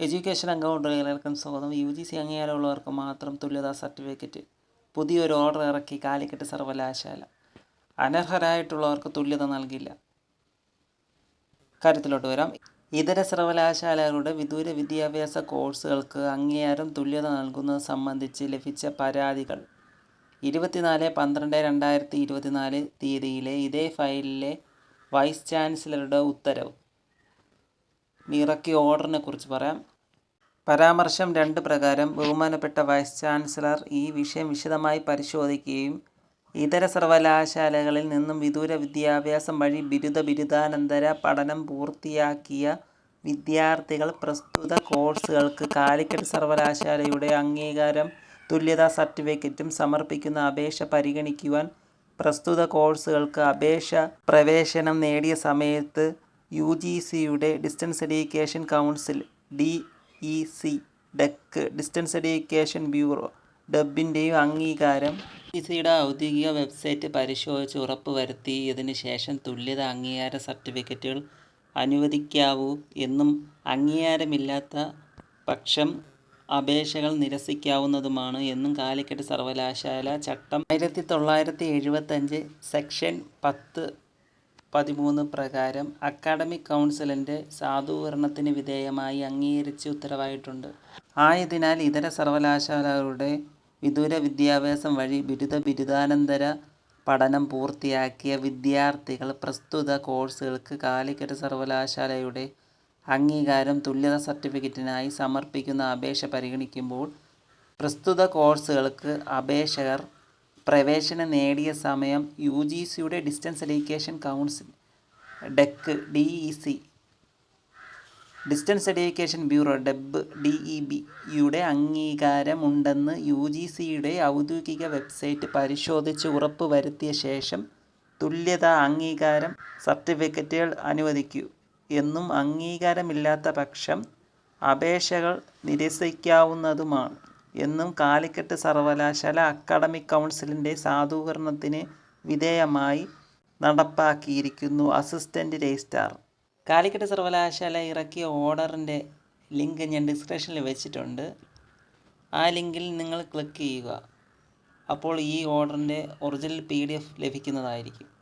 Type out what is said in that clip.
Education അക്കൗണ്ടുകളിലേക്കും സ്വാഗതം U G C അംഗീകാരമുള്ളവർക്ക് മാത്രം തുല്യതാ സർട്ടിഫിക്കറ്റ് പുതിയൊരു ഓർഡർ ഇറക്കി കാലിക്കറ്റ് സർവകലാശാല. അനർഹരായിട്ടുള്ളവർക്ക് തുല്യത നൽകില്ല. കാര്യത്തിലോട്ട് വരാം. ഇതര സർവകലാശാലകളുടെ വിദൂര വിദ്യാഭ്യാസ കോഴ്സുകൾക്ക് അംഗീകാരം തുല്യത നൽകുന്നത് സംബന്ധിച്ച് ലഭിച്ച പരാതികൾ. ഇരുപത്തിനാല് പന്ത്രണ്ട് രണ്ടായിരത്തി ഇരുപത്തിനാല് തീയതിയിലെ ഇതേ ഫയലിലെ വൈസ് ചാൻസലറുടെ ഉത്തരവ്. ഇറക്കിയ ഓർഡറിനെ കുറിച്ച് പറയാം. പരാമർശം രണ്ട് പ്രകാരം ബഹുമാനപ്പെട്ട വൈസ് ചാൻസലർ ഈ വിഷയം വിശദമായി പരിശോധിക്കുകയും ഇതര സർവകലാശാലകളിൽ നിന്നും വിദൂര വിദ്യാഭ്യാസം വഴി ബിരുദ ബിരുദാനന്തര പഠനം പൂർത്തിയാക്കിയ വിദ്യാർത്ഥികൾ പ്രസ്തുത കോഴ്സുകൾക്ക് കാലിക്കറ്റ് സർവകലാശാലയുടെ അംഗീകാരം തുല്യതാ സർട്ടിഫിക്കറ്റും സമർപ്പിക്കുന്ന അപേക്ഷ പരിഗണിക്കുവാൻ പ്രസ്തുത കോഴ്സുകൾക്ക് അപേക്ഷ പ്രവേശനം നേടിയ സമയത്ത് യു ജി സിയുടെ distance education council D E C DEC distance education bureau ഡബിന്റെയും അംഗീകാരം. സിയുടെ ഔദ്യോഗിക വെബ്സൈറ്റ് പരിശോധിച്ച് ഉറപ്പുവരുത്തിയതിന് ശേഷം തുല്യത അംഗീകാര സർട്ടിഫിക്കറ്റുകൾ അനുവദിക്കാവൂ എന്നും അംഗീകാരമില്ലാത്ത പക്ഷം അപേക്ഷകൾ നിരസിക്കാവുന്നതുമാണ് എന്നും കാലിക്കറ്റ് സർവകലാശാല ചട്ടം. ആയിരത്തി തൊള്ളായിരത്തി എഴുപത്തഞ്ച് സെക്ഷൻ പത്ത് പതിമൂന്ന് പ്രകാരം അക്കാഡമിക് കൗൺസിലിന്റെ സാധൂകരണത്തിന് വിധേയമായി അംഗീകരിച്ച് ഉത്തരവായിട്ടുണ്ട്. ആയതിനാൽ ഇതര സർവകലാശാലകളുടെ വിദൂര വിദ്യാഭ്യാസം വഴി ബിരുദ ബിരുദാനന്തര പഠനം പൂർത്തിയാക്കിയ വിദ്യാർത്ഥികൾ പ്രസ്തുത കോഴ്സുകൾക്ക് കാലിക്കറ്റ് സർവകലാശാലയുടെ അംഗീകാരം തുല്യത സർട്ടിഫിക്കറ്റിനായി സമർപ്പിക്കുന്ന അപേക്ഷ പരിഗണിക്കുമ്പോൾ പ്രസ്തുത കോഴ്സുകൾക്ക് അപേക്ഷകർ പ്രവേശനം നേടിയ സമയം യു ജി സിയുടെ distance education council DEC D E C distance education bureau DEB D E B യുടെ അംഗീകാരമുണ്ടെന്ന് യു ജി സിയുടെ ഔദ്യോഗിക വെബ്സൈറ്റ് പരിശോധിച്ച് ഉറപ്പുവരുത്തിയ ശേഷം തുല്യതാ അംഗീകാരം സർട്ടിഫിക്കറ്റുകൾ അനുവദിക്കൂ എന്നും അംഗീകാരമില്ലാത്ത പക്ഷം അപേക്ഷകൾ നിരസിക്കാവുന്നതുമാണ്. എന്നും കാലിക്കറ്റ് സർവകലാശാല അക്കാഡമിക് കൗൺസിലിന്റെ സാധൂകരണത്തിന് വിധേയമായി നടപ്പാക്കിയിരിക്കുന്നു അസിസ്റ്റന്റ് രജിസ്ട്രാർ. കാലിക്കറ്റ് സർവകലാശാല ഇറക്കിയ ഓർഡറിന്റെ ലിങ്ക് ഞാൻ ഡിസ്ക്രിപ്ഷനിൽ വെച്ചിട്ടുണ്ട്. ആ ലിങ്കിൽ നിങ്ങൾ ക്ലിക്ക് ചെയ്യുക. അപ്പോൾ ഈ ഓർഡറിന്റെ ഒറിജിനൽ പി ഡി എഫ് ലഭിക്കുന്നതായിരിക്കും.